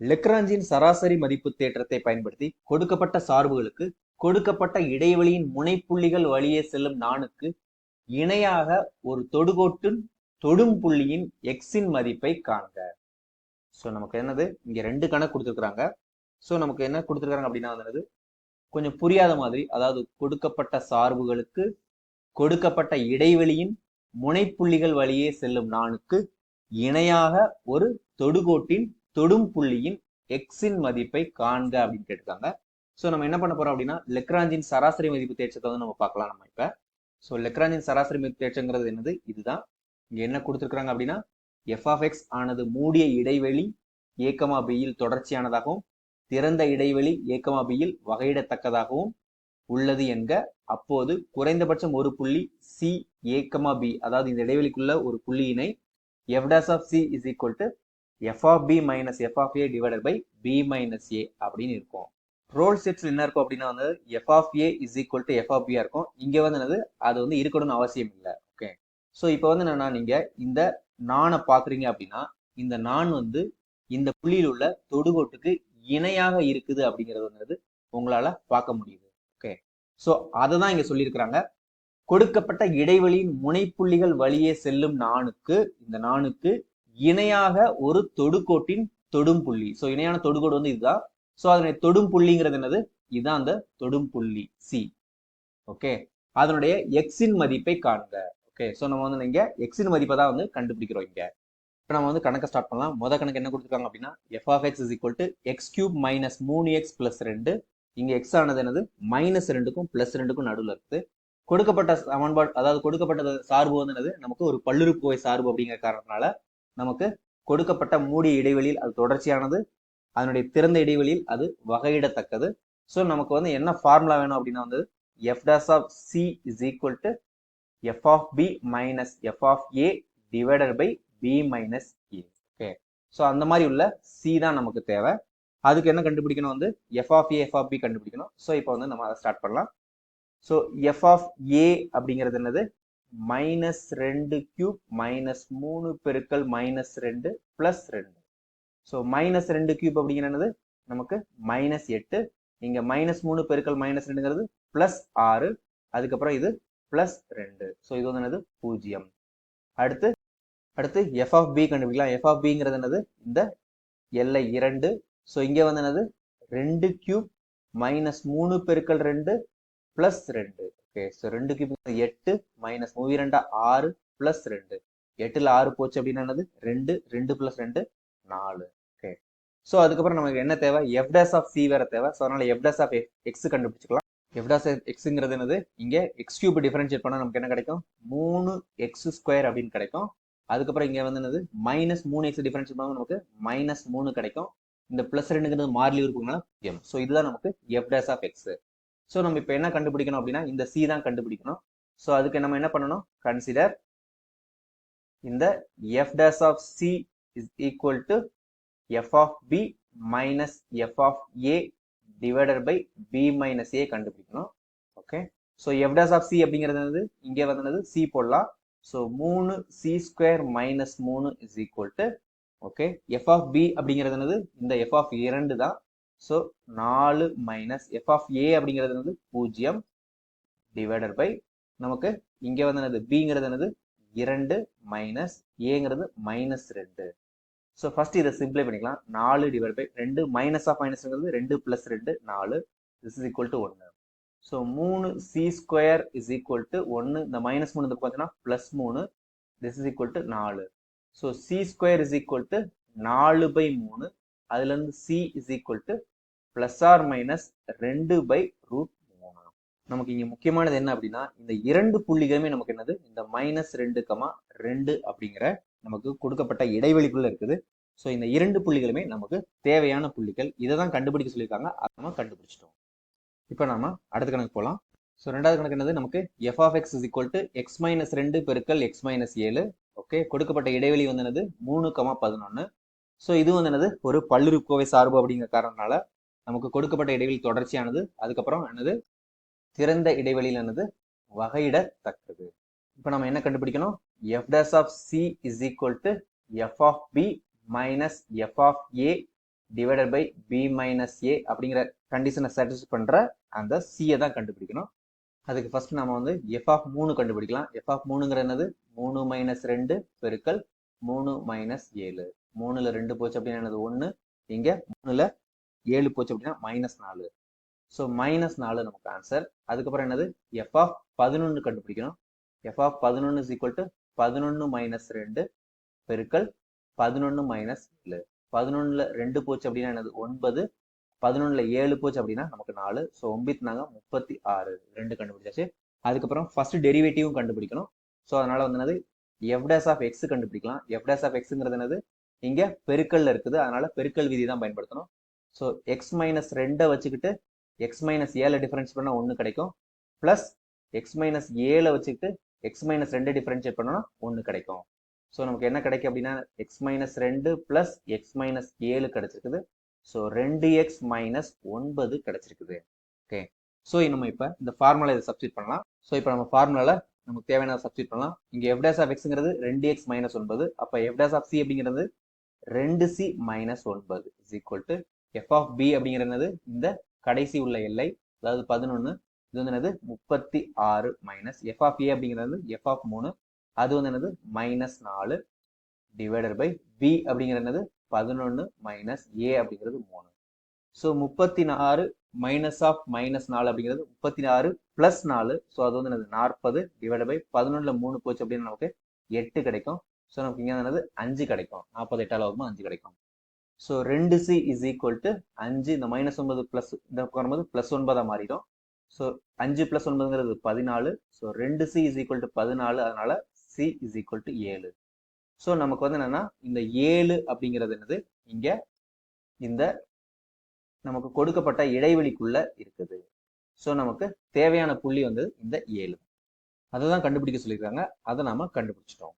லெக்ராஞ்சின் சராசரி மதிப்பு தேற்றத்தை பயன்படுத்தி கொடுக்கப்பட்ட சார்புகளுக்கு கொடுக்கப்பட்ட இடைவெளியின் முனைப்புள்ளிகள் வழியே செல்லும் நாணுக்கு இணையாக ஒரு தொடுகோட்டின் தொடும் புள்ளியின் எக்ஸின் மதிப்பை காண்க. ஸோ நமக்கு என்னது? இங்க ரெண்டு கணக்கு கொடுத்துருக்குறாங்க. ஸோ நமக்கு என்ன கொடுத்துருக்காங்க அப்படின்னா வந்து கொஞ்சம் புரியாத மாதிரி அதாவது கொடுக்கப்பட்ட சார்புகளுக்கு கொடுக்கப்பட்ட இடைவெளியின் முனைப்புள்ளிகள் வழியே செல்லும் நாணுக்கு இணையாக ஒரு தொடுகோட்டின் தொடும் புள்ளியின் எக்ஸின் மதிப்பை காண்க அப்படின்னு கேட்டிருக்காங்க. ஸோ நம்ம என்ன பண்ண போறோம் அப்படின்னா லெக்ராஞ்சின் சராசரி மதிப்பு தேற்றத்தை வந்து நம்ம பார்க்கலாம் நம்ம இப்ப. ஸோ லெக்ராஞ்சின் சராசரி மதிப்பு தேற்றங்கிறது என்னது? இதுதான். இங்க என்ன கொடுத்துருக்காங்க அப்படின்னா எஃப் ஆஃப் எக்ஸ் ஆனது மூடிய இடைவெளி ஏக்கமா பியில் தொடர்ச்சியானதாகவும் திறந்த இடைவெளி ஏக்கமா பியில் வகையிடத்தக்கதாகவும் உள்ளது என்க அப்போது குறைந்தபட்சம் ஒரு புள்ளி சி ஏக்கமா பி அதாவது இந்த இடைவெளிக்குள்ள ஒரு புள்ளியினை F dash of C is equal to F of B minus F of A divided by B minus A அப்படின்னு இருக்கும். ரோல் செட்ஸ் என்ன இருக்கும் அப்படின்னா வந்து F of A is equal to F of பியா இருக்கும். இங்க வந்து என்னது? அது வந்து இருக்கணும்னு அவசியம் இல்லை. ஓகே ஸோ இப்போ வந்து என்னன்னா நீங்க இந்த நானை பாக்குறீங்க அப்படின்னா இந்த நான் வந்து இந்த புள்ளியில் உள்ள தொடுகோட்டுக்கு இணையாக இருக்குது அப்படிங்கிறது வந்து உங்களால பார்க்க முடியுது. ஓகே ஸோ அதை தான் இங்க சொல்லியிருக்கிறாங்க. கொடுக்கப்பட்ட இடைவெளியின் முனைப்புள்ளிகள் வழியே செல்லும் நானுக்கு இந்த நானுக்கு இணையாக ஒரு தொடுகோட்டின் தொடும் புள்ளி. ஸோ இணையான தொடுகோடு வந்து இதுதான். ஸோ அதனுடைய தொடும் புள்ளிங்கிறது என்னது? இதுதான் அந்த தொடும் புள்ளி சி ஓகே அதனுடைய எக்ஸின் மதிப்பை காண்க ஓகே ஸோ நம்ம வந்து இங்கே எக்ஸின் மதிப்பை தான் வந்து கண்டுபிடிக்கிறோம் இங்கே. இப்போ நம்ம வந்து கணக்கை ஸ்டார்ட் பண்ணலாம். முத கணக்கு என்ன கொடுத்துருக்காங்க அப்படின்னா F of X is equal to X cube minus மூணு எக்ஸ் பிளஸ் ரெண்டு. இங்கே எக்ஸ் ஆனது என்னது? மைனஸ் ரெண்டுக்கும் பிளஸ் ரெண்டுக்கும் நடுவில் இருக்குது. கொடுக்கப்பட்ட சமன்பாடு அதாவது கொடுக்கப்பட்ட சார்பு வந்து என்னது? நமக்கு ஒரு பல்லுறுப்புவை சார்பு அப்படிங்கிற காரணத்தினால நமக்கு கொடுக்கப்பட்ட மூடிய இடைவெளியில் அது தொடர்ச்சியானது அதனுடைய திறந்த இடைவெளியில் அது வகையிடத்தக்கது. ஸோ நமக்கு வந்து என்ன ஃபார்முலா வேணும் அப்படின்னா வந்து F dash of C is equal to F of B minus F of A divided by B minus A okay so அந்த மாதிரி உள்ள சி தான் நமக்கு தேவை. அதுக்கு என்ன கண்டுபிடிக்கணும் வந்து? F of A F of B கண்டுபிடிக்கணும். ஸோ இப்போ வந்து நம்ம அதை ஸ்டார்ட் பண்ணலாம். ஸோ எஃப் ஆஃப் ஏ அப்படிங்கிறது என்னது? மைனஸ் ரெண்டு கியூப் மைனஸ் மூணு பெருக்கல் மைனஸ் ரெண்டு பிளஸ் ரெண்டு. ஸோ மைனஸ் ரெண்டு கியூப் அப்படிங்கிறது நமக்கு மைனஸ் எட்டு. இங்கே மைனஸ் மூணு பெருக்கல் மைனஸ் ரெண்டுங்கிறது பிளஸ் ஆறு. அதுக்கப்புறம் இது பிளஸ் ரெண்டு. ஸோ இது வந்து என்னது? பூஜ்ஜியம். அடுத்து அடுத்து எஃப் ஆஃப் பி கண்டுபிடிக்கலாம். எஃப் ஆஃப் பிங்கிறது என்னது? இந்த எல்லை இரண்டு. ஸோ இங்கே வந்து என்னது? ரெண்டு கியூப் மைனஸ் மூணு பெருக்கல் ரெண்டு பிளஸ் ரெண்டு. ஓகே ஸோ ரெண்டுக்கு எட்டு மைனஸ் மூவி ரெண்டா ஆறு பிளஸ் ரெண்டு. எட்டுல ஆறு போச்சு அப்படின்னா என்னது? ரெண்டு ரெண்டு பிளஸ் ரெண்டு நாலு. ஓகே. ஸோ அதுக்கப்புறம் நமக்கு என்ன தேவை? எஃப்டாஸ் ஆஃப் சி வேற தேவை. ஸோ அதனால எஃப்டாஸ் ஆஃப் எக்ஸ் கண்டுபிடிச்சிக்கலாம். எஃப்டாஸ் எக்ஸுங்கிறது என்னது? இங்கே எக்ஸ் கியூப் டிஃபரன்ஷியேட் பண்ணால் நமக்கு என்ன கிடைக்கும்? மூணு எக்ஸ் ஸ்கொயர் அப்படின்னு கிடைக்கும். அதுக்கப்புறம் இங்கே வந்து என்னது? மைனஸ் மூணு எக்ஸ் டிஃபரன்ஷியேட் பண்ணால் நமக்கு மைனஸ் மூணு கிடைக்கும். இந்த பிளஸ் ரெண்டுங்கிறது மாறிலி இருக்குங்கன்னா எம் ஸோ இதுதான் நமக்கு எஃப்டாஸ் ஆஃப் எக்ஸ் ஸோ நம்ம இப்போ என்ன கண்டுபிடிக்கணும் அப்படின்னா இந்த சி தான் கண்டுபிடிக்கணும். ஸோ அதுக்கு நம்ம என்ன பண்ணணும்? கன்சிடர் இந்த F dash of C is equal to F of B minus F of A divided by B minus A கண்டுபிடிக்கணும். Okay so F dash of C அப்படிங்கிறது என்னது? இங்கே வந்து சி போடலாம். ஸோ மூணு சி ஸ்கொயர் மைனஸ் மூணு is equal to okay F of B அப்படிங்கிறது என்னது? இந்த எஃப் ஆஃப் இரண்டு தான். ஸோ நாலு மைனஸ் எஃப் ஆஃப் ஏ அப்படிங்கிறது வந்து பூஜ்ஜியம். டிவைடட் பை நமக்கு இங்கே வந்து என்னது? பிங்கிறது என்னது? இரண்டு மைனஸ் ஏங்கிறது மைனஸ் ரெண்டு. ஸோ ஃபர்ஸ்ட் இதை சிம்பிளை பண்ணிக்கலாம். நாலு டிவைட் பை ரெண்டு மைனஸ் ஆஃப் மைனஸ்ங்கிறது ரெண்டு ப்ளஸ் ரெண்டு நாலு. திஸ் இஸ் ஈக்குவல் டு ஒன்று ஸோ மூணு C square is equal to ஒன்று இந்த மைனஸ் மூணு பார்த்தீங்கன்னா ப்ளஸ் மூணு. திஸ் இஸ் ஈக்குவல் டு நாலு. So C square is equal to நாலு பை மூணு. அதுலேருந்து C is equal to plus or minus ரெண்டு பை ரூட் மூணு. நமக்கு இங்கே முக்கியமானது என்ன அப்படின்னா இந்த இரண்டு புள்ளிகளுமே நமக்கு என்னது? இந்த மைனஸ் ரெண்டு கமா ரெண்டு அப்படிங்கிற நமக்கு கொடுக்கப்பட்ட இடைவெளிக்குள்ள இருக்குது. ஸோ இந்த இரண்டு புள்ளிகளுமே நமக்கு தேவையான புள்ளிகள். இதை தான் கண்டுபிடிக்க சொல்லியிருக்காங்க. அதை நம்ம கண்டுபிடிச்சிட்டோம். இப்போ நாம அடுத்த கணக்கு போகலாம் ஸோ ரெண்டாவது கணக்கு என்னது? நமக்கு F of X is equal to X minus ரெண்டு பெருக்கல் எக்ஸ் மைனஸ் ஏழு. ஓகே கொடுக்கப்பட்ட இடைவெளி வந்து என்னது? மூணு கமா பதினொன்று ஸோ இது வந்து என்னது? ஒரு பல்லுறுப்புக்கோவை சார்பு அப்படிங்கிற காரணத்தினால நமக்கு கொடுக்கப்பட்ட இடைவெளி தொடர்ச்சியானது. அதுக்கப்புறம் என்னது? திறந்த இடைவெளியில் என்னது? வகையிடத்தக்கது. இப்போ நம்ம என்ன கண்டுபிடிக்கணும்? F dash of C is equal to F of B minus F of A divided by B minus A அப்படிங்கிற கண்டிஷனை சாட்டிஸ்ஃபை பண்ணுற அந்த சியை தான் கண்டுபிடிக்கணும். அதுக்கு ஃபர்ஸ்ட் நம்ம வந்து எஃப் ஆஃப் மூணு கண்டுபிடிக்கலாம். எஃப் ஆஃப் மூணுங்கிற என்னது? மூணு மைனஸ் ரெண்டு பெருக்கல் மூணு மைனஸ் ஏழு. மூணுல ரெண்டு போச்சு அப்படின்னா என்னது? ஒன்று இங்க மூணுல ஏழு போச்சு அப்படின்னா மைனஸ் நாலு. ஸோ மைனஸ் நாலு நமக்கு ஆன்சர் அதுக்கப்புறம் என்னது? எஃப் ஆஃப் பதினொன்று கண்டுபிடிக்கணும். எஃப் ஆஃப் பதினொன்று இஸ் ஈக்குவல் டு பதினொன்று மைனஸ் ரெண்டு பெருக்கல் பதினொன்று மைனஸ் ஏழு. பதினொன்னுல ரெண்டு போச்சு அப்படின்னா என்னது? ஒன்பது. பதினொன்னுல ஏழு போச்சு அப்படின்னா நமக்கு நாலு. ஸோ ஒம்பித்துனாங்க முப்பத்தி ஆறு. ரெண்டு கண்டுபிடிச்சாச்சு. அதுக்கப்புறம் ஃபர்ஸ்ட் டெரிவேட்டிவும் கண்டுபிடிக்கணும். ஸோ அதனால வந்து என்னது? எஃப் டேஸ் ஆஃப் எக்ஸ் கண்டுபிடிக்கலாம். எஃப் டேஸ் ஆஃப் எக்ஸுங்கிறது என்னது? இங்க பெருக்கல்ல இருக்குது. அதனால பெருக்கல் விதி தான் பயன்படுத்தணும். ஸோ எக்ஸ் மைனஸ் ரெண்டை வச்சுக்கிட்டு எக்ஸ் மைனஸ் ஏழை டிஃபரன்ஸ் பண்ணால் ஒன்று கிடைக்கும். ப்ளஸ் எக்ஸ் மைனஸ் ஏழை வச்சுக்கிட்டு எக்ஸ் மைனஸ் ரெண்டு டிஃபரன்ஷியேட் பண்ணோன்னா ஒன்று கிடைக்கும். ஸோ நமக்கு என்ன கிடைக்கும் அப்படின்னா எக்ஸ் மைனஸ் ரெண்டு ப்ளஸ் எக்ஸ் மைனஸ் ஏழு கிடைச்சிருக்குது. ஸோ ரெண்டு எக்ஸ் மைனஸ் ஒன்பது கிடைச்சிருக்குது. ஓகே ஸோ நம்ம இப்போ இந்த ஃபார்முலா இதை சப்ஸ்டியூட் பண்ணலாம். ஸோ இப்போ நம்ம ஃபார்முலாவில் நமக்கு தேவையான சப்ஸ்டியூட் பண்ணலாம். இங்கே எஃப்டேஸ் ஆஃப் எக்ஸுங்கிறது ரெண்டு எக்ஸ் மைனஸ் ஒன்பது. அப்போ எஃப்டேஸ் ஆஃப் சி அப்படிங்கிறது ரெண்டு சி மைனஸ் ஒன்பது is equal to F of B அப்படிங்கிறது இந்த கடைசி உள்ள எல்லை அதாவது பதினொன்று இது வந்து என்னது? முப்பத்தி ஆறு மைனஸ் எஃப் ஆஃப் ஏ அப்படிங்கிறது எஃப் ஆஃப் மூணு. அது வந்து என்னது? மைனஸ் நாலு டிவைடட் பை பி அப்படிங்கிறது பதினொன்று மைனஸ் ஏ அப்படிங்கிறது மூணு. ஸோ முப்பத்தி ஆறு மைனஸ் ஆஃப் மைனஸ் நாலு அப்படிங்கிறது முப்பத்தி ஆறு பிளஸ் நாலு. ஸோ அது வந்து என்னது? நாற்பது டிவைட் பை பதினொன்றில் மூணு போச்சு அப்படின்னு நமக்கு எட்டு கிடைக்கும். ஸோ நமக்கு இங்கே என்னது? அஞ்சு கிடைக்கும். நாற்பது எட்டால் வரும்போது அஞ்சு கிடைக்கும். ஸோ ரெண்டு சி இஸ் ஈக்குவல் டு அஞ்சு இந்த மைனஸ் ஒன்பது ப்ளஸ் இந்த வரும்போது ப்ளஸ் ஒன்பதாக மாறிடும். ஸோ அஞ்சு ப்ளஸ் ஒன்பதுங்கிறது பதினாலு. ஸோ ரெண்டு சி இஸ் ஈக்குவல் டு பதினாலு. அதனால சி இஸ் ஈக்குவல் டு ஏழு. ஸோ நமக்கு வந்து என்னன்னா இந்த ஏழு அப்படிங்கிறது என்னது? இங்க இந்த நமக்கு கொடுக்கப்பட்ட இடைவெளிக்குள்ள இருக்குது. ஸோ நமக்கு தேவையான புள்ளி வந்து இந்த ஏழு. அதை தான் கண்டுபிடிக்க சொல்லியிருக்காங்க. அதை நாம கண்டுபிடிச்சிட்டோம்.